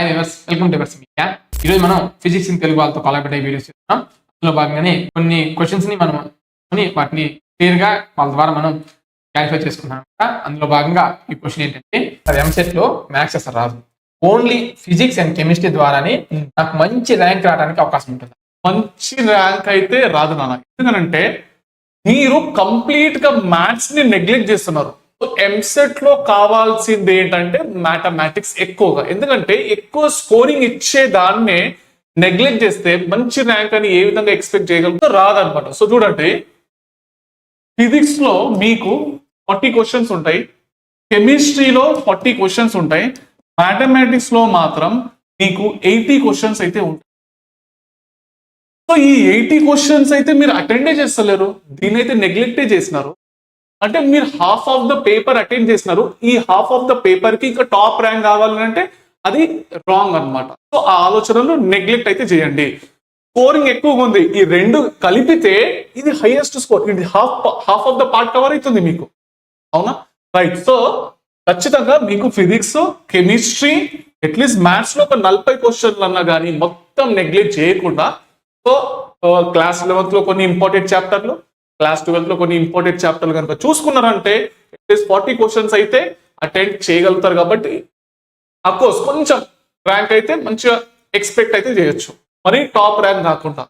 Hi viewers welcome to viewers media ఈరోజు మనం physics in Telugu వాళ్ళతో కొలాబరేట్ అయ్యే వీడియోస్ చేస్తున్నాం. అందులో భాగంగానే కొన్ని క్వశ్చన్స్ని మనం కొని వాటిని క్లియర్గా వాళ్ళ ద్వారా మనం క్లారిఫై చేసుకున్నాం కదా. అందులో భాగంగా ఈ క్వశ్చన్ ఏంటంటే అది ఎంసెట్లో మ్యాథ్స్ అసలు రాదు. ఓన్లీ ఫిజిక్స్ అండ్ కెమిస్ట్రీ ద్వారానే నాకు మంచి ర్యాంక్ రావడానికి అవకాశం ఉంటుంది. మంచి ర్యాంక్ అయితే రాదు నాన్న. ఎందుకనంటే మీరు కంప్లీట్గా మ్యాథ్స్ని నెగ్లెక్ట్ చేస్తున్నారు. ఎంసెట్లో కావాల్సింది ఏంటంటే మ్యాథమెటిక్స్ ఎక్కువగా. ఎందుకంటే ఎక్కువ స్కోరింగ్ ఇచ్చే దాన్నే నెగ్లెక్ట్ చేస్తే మంచి ర్యాంక్ అని ఏ విధంగా ఎక్స్పెక్ట్ చేయగలుగుతారో రాదనమాట. సో చూడండి. ఫిజిక్స్లో మీకు ఫార్టీ క్వశ్చన్స్ ఉంటాయి. కెమిస్ట్రీలో ఫార్టీ క్వశ్చన్స్ ఉంటాయి. మ్యాథమెటిక్స్లో మాత్రం మీకు ఎయిటీ క్వశ్చన్స్ అయితే ఉంటాయి. సో ఈ ఎయిటీ క్వశ్చన్స్ అయితే మీరు అటెండే చేస్తలేరు? దీని అయితే నెగ్లెక్టే చేసినారు. అంటే మీరు half of the paper attend చేసినారు. ఈ హాఫ్ ఆఫ్ ద పేపర్కి ఇంకా టాప్ ర్యాంక్ కావాలంటే అది రాంగ్ అన్నమాట. సో ఆ ఆలోచనలు నెగ్లెక్ట్ అయితే చేయండి. స్కోరింగ్ ఎక్కువగా ఉంది. ఈ రెండు కలిపితే ఇది హైయెస్ట్ స్కోర్ ఇది half half of the part cover అవుతుంది మీకు. అవునా? రైట్ సో ఖచ్చితంగా మీకు ఫిజిక్స్ కెమిస్ట్రీ అట్లీస్ట్ మ్యాథ్స్లో ఒక నలభై క్వశ్చన్లు అన్నా కానీ మొత్తం నెగ్లెక్ట్ చేయకుండా సో uh, క్లాస్ లెవెన్త్లో కొన్ని ఇంపార్టెంట్ చాప్టర్లు క్లాస్ ట్వెల్త్లో కొన్ని ఇంపార్టెంట్ చాప్టర్లు కనుక చూసుకున్నారంటే అట్లీస్ట్ ఫార్టీ క్వశ్చన్స్ అయితే అటెండ్ చేయగలుగుతారు కాబట్టి అఫ్కోర్స్ కొంచెం ర్యాంక్ అయితే మంచిగా ఎక్స్పెక్ట్ అయితే చేయొచ్చు. మరి టాప్ ర్యాంక్ కాకుండా.